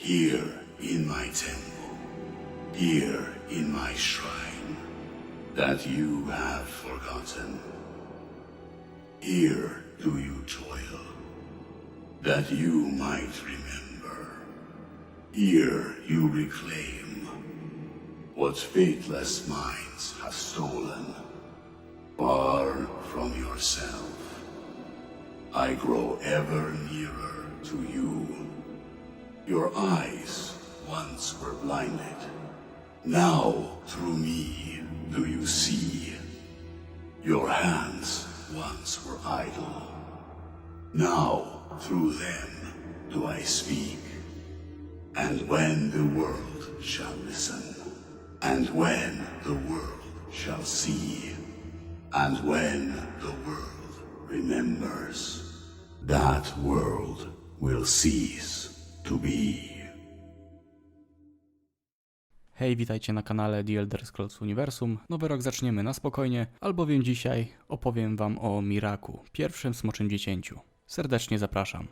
Here in my temple, here in my shrine, that you have forgotten. Here do you toil, that you might remember. Here you reclaim what faithless minds have stolen. Far from yourself, I grow ever nearer to you. Your eyes once were blinded. Now, through me, do you see? Your hands once were idle. Now, through them, do I speak. And when the world shall listen, and when the world shall see, and when the world remembers, that world will cease to be. Hej, witajcie na kanale The Elder Scrolls Uniwersum. Nowy rok zaczniemy na spokojnie, albowiem dzisiaj opowiem wam o Miraku, pierwszym smoczym dziecięciu. Serdecznie zapraszam.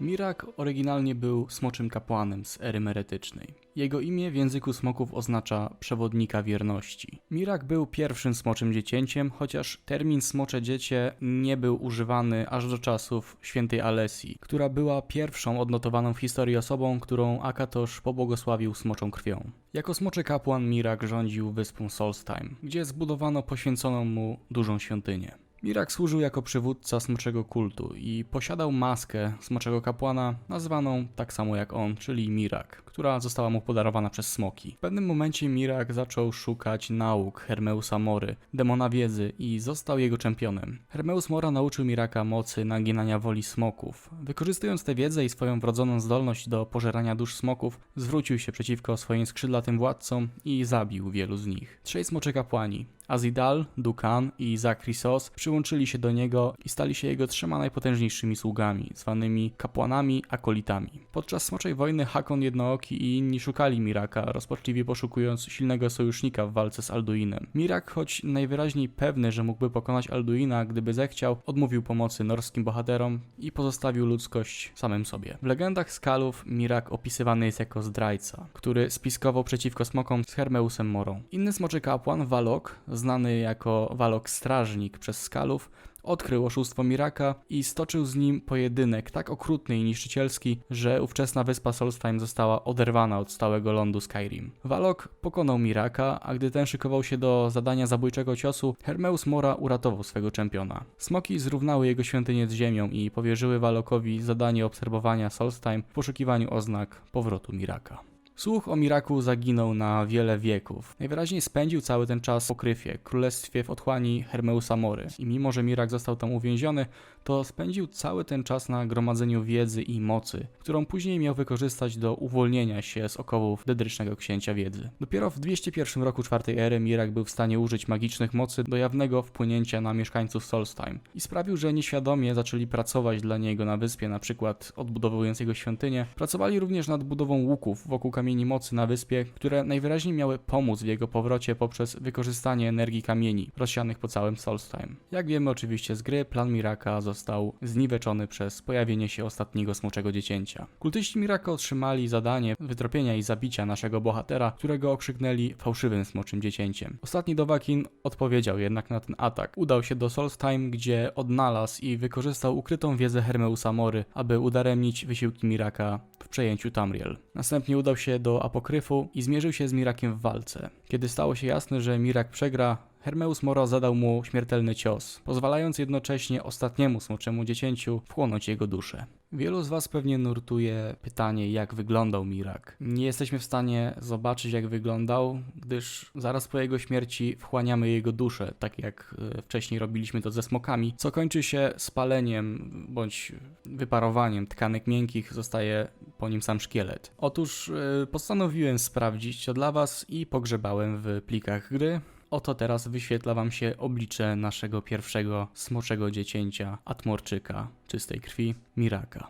Mirak oryginalnie był smoczym kapłanem z ery meretycznej. Jego imię w języku smoków oznacza przewodnika wierności. Mirak był pierwszym smoczym dziecięciem, chociaż termin smocze dziecię nie był używany aż do czasów świętej Alesji, która była pierwszą odnotowaną w historii osobą, którą Akatosz pobłogosławił smoczą krwią. Jako smoczy kapłan Mirak rządził wyspą Solstheim, gdzie zbudowano poświęconą mu dużą świątynię. Mirak służył jako przywódca smoczego kultu i posiadał maskę smoczego kapłana, nazywaną tak samo jak on, czyli Mirak, która została mu podarowana przez smoki. W pewnym momencie Mirak zaczął szukać nauk Hermeusa Mory, demona wiedzy i został jego czempionem. Hermeus Mora nauczył Miraka mocy naginania woli smoków. Wykorzystując tę wiedzę i swoją wrodzoną zdolność do pożerania dusz smoków, zwrócił się przeciwko swoim skrzydlatym władcom i zabił wielu z nich. Trzej smocze kapłani, Azidal, Dukan i Zakrisos przyłączyli się do niego i stali się jego trzema najpotężniejszymi sługami, zwanymi kapłanami akolitami. Podczas Smoczej Wojny Hakon Jednooki i inni szukali Miraka, rozpaczliwie poszukując silnego sojusznika w walce z Alduinem. Mirak, choć najwyraźniej pewny, że mógłby pokonać Alduina, gdyby zechciał, odmówił pomocy norskim bohaterom i pozostawił ludzkość samym sobie. W legendach Skalów Mirak opisywany jest jako zdrajca, który spiskował przeciwko smokom z Hermeusem Morą. Inny smoczy kapłan, Valok, znany jako Walok Strażnik przez Skalów, odkrył oszustwo Miraka i stoczył z nim pojedynek tak okrutny i niszczycielski, że ówczesna wyspa Solstheim została oderwana od stałego lądu Skyrim. Walok pokonał Miraka, a gdy ten szykował się do zadania zabójczego ciosu, Hermeus Mora uratował swego czempiona. Smoki zrównały jego świątynię z ziemią i powierzyły Walokowi zadanie obserwowania Solstheim w poszukiwaniu oznak powrotu Miraka. Słuch o Miraku zaginął na wiele wieków. Najwyraźniej spędził cały ten czas w Pokryfie, królestwie w otchłani Hermeusa Mory. I mimo, że Mirak został tam uwięziony, to spędził cały ten czas na gromadzeniu wiedzy i mocy, którą później miał wykorzystać do uwolnienia się z okowów dedrycznego księcia wiedzy. Dopiero w 201 roku czwartej ery Mirak był w stanie użyć magicznych mocy do jawnego wpłynięcia na mieszkańców Solstheim i sprawił, że nieświadomie zaczęli pracować dla niego na wyspie, na przykład odbudowując jego świątynię. Pracowali również nad budową łuków wokół kamieni mocy na wyspie, które najwyraźniej miały pomóc w jego powrocie poprzez wykorzystanie energii kamieni rozsianych po całym Solstheim. Jak wiemy oczywiście z gry, plan Miraka został zniweczony przez pojawienie się ostatniego smoczego dziecięcia. Kultyści Miraka otrzymali zadanie wytropienia i zabicia naszego bohatera, którego okrzyknęli fałszywym smoczym dziecięciem. Ostatni Dowakin odpowiedział jednak na ten atak. Udał się do Solstheim, gdzie odnalazł i wykorzystał ukrytą wiedzę Hermeusa Mory, aby udaremnić wysiłki Miraka w przejęciu Tamriel. Następnie udał się do Apokryfu i zmierzył się z Mirakiem w walce. Kiedy stało się jasne, że Mirak przegra, Hermeus Mora zadał mu śmiertelny cios, pozwalając jednocześnie ostatniemu smoczemu dziecięciu wchłonąć jego duszę. Wielu z Was pewnie nurtuje pytanie, jak wyglądał Mirak. Nie jesteśmy w stanie zobaczyć, jak wyglądał, gdyż zaraz po jego śmierci wchłaniamy jego duszę, tak jak e, wcześniej robiliśmy to ze smokami, co kończy się spaleniem bądź wyparowaniem tkanek miękkich, zostaje po nim sam szkielet. Otóż e, postanowiłem sprawdzić to dla Was i pogrzebałem w plikach gry. Oto teraz wyświetla Wam się oblicze naszego pierwszego smoczego dziecięcia, Atmorczyka, czystej krwi, Miraka.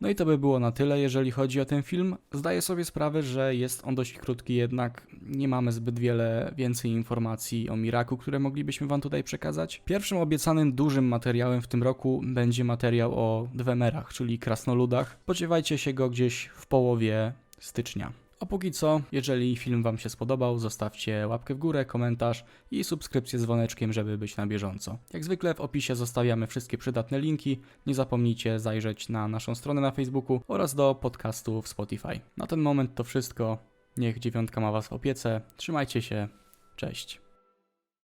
No i to by było na tyle, jeżeli chodzi o ten film. Zdaję sobie sprawę, że jest on dość krótki, jednak nie mamy zbyt wiele więcej informacji o Miraku, które moglibyśmy Wam tutaj przekazać. Pierwszym obiecanym dużym materiałem w tym roku będzie materiał o Dwemerach, czyli krasnoludach. Spodziewajcie się go gdzieś w połowie stycznia. A póki co, jeżeli film Wam się spodobał, zostawcie łapkę w górę, komentarz i subskrypcję z dzwoneczkiem, żeby być na bieżąco. Jak zwykle w opisie zostawiamy wszystkie przydatne linki. Nie zapomnijcie zajrzeć na naszą stronę na Facebooku oraz do podcastu w Spotify. Na ten moment to wszystko. Niech dziewiątka ma Was w opiece. Trzymajcie się. Cześć.